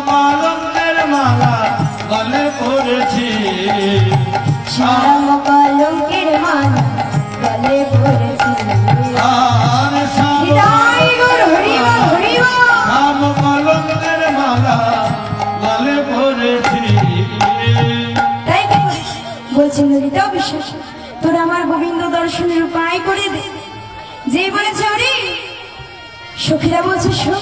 কলঙ্কির মালা শ্যাম কলঙ্কির মান গলে পড়েছে শ্যাম পালনের মালা গলে পড়েছি? ললিতা বিশ্বাস তোর আমার গোবিন্দ দর্শনের উপায় করে দে। যে বলেছে হরি সখীরা বলছে, শোন